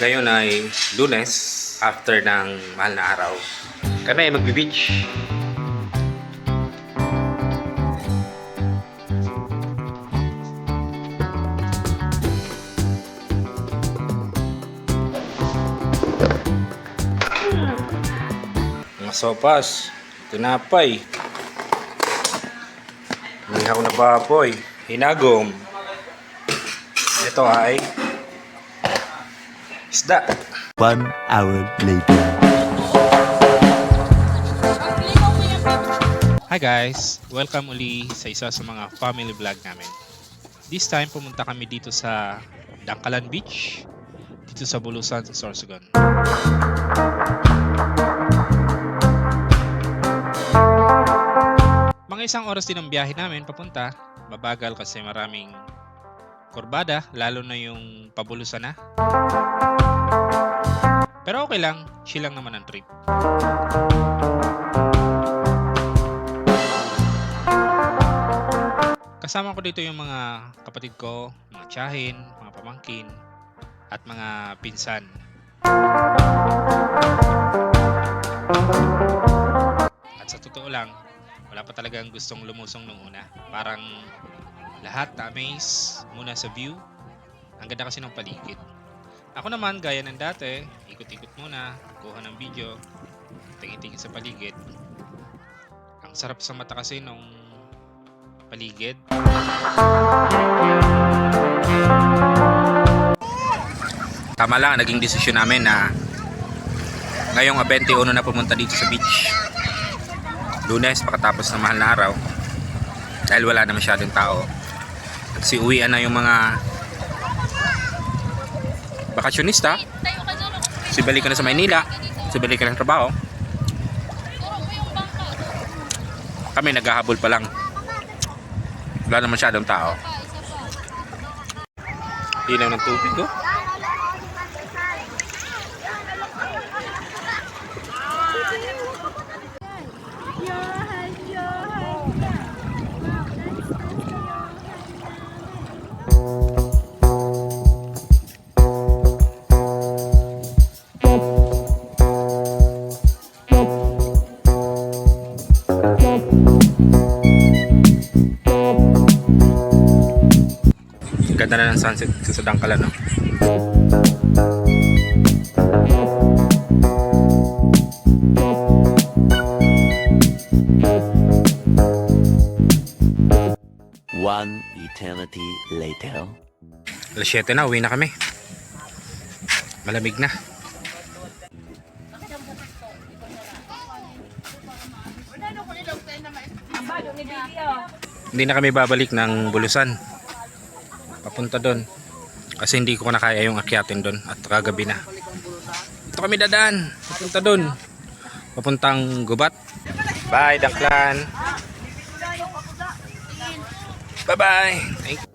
Ngayon ay lunes, after ng mahal na araw. Kami ay magbe-beach. Sopas, tinapay, Ihaw na baboy, hinagom. Ito ay isda. One hour later. Hi guys! Welcome uli sa isa sa mga family vlog namin. This time pumunta kami dito sa Dangkalan Beach dito sa Bulusan sa Sorsogon. Mga isang oras din ang biyahe namin papunta. Mabagal kasi maraming kurbada, lalo na yung pabulusan na. Pero okay lang, chill lang naman ang trip. Kasama ko dito yung mga kapatid ko, mga tiyahin, mga pamangkin, at mga pinsan. At sa totoo lang, wala pa talagang gustong lumusong nung una. Parang lahat na-amaze muna sa view. Ang ganda kasi ng paligid. Ako naman, gaya ng dati, ikot-ikot muna, kuha ng video, tingin-tingin sa paligid. Ang sarap sa mata kasi nung paligid. Tama lang, naging desisyon namin na ngayong 21 na pumunta dito sa beach. Lunes, pagkatapos ng mahal na araw. Dahil wala na masyadong tao. Si uwian na yung mga bakasyonista. Si balik ka na sa Maynila. Si balik ka na sa trabaho. Kami naghahabol pa lang. Wala na masyadong tao. Ilaw ng tubig oh. Ganda na ng sunset sa Dangkalan no. One eternity later. Alas 7 na, uwi na kami. Malamig na. Hindi na kami babalik ng Bulusan. Papunta doon. Kasi hindi ko na kaya yung akyatin doon at kagabi na. Ito kami dadaan. Papunta doon. Papuntang Gubat. Bye, Dangklan. Bye-bye. Thank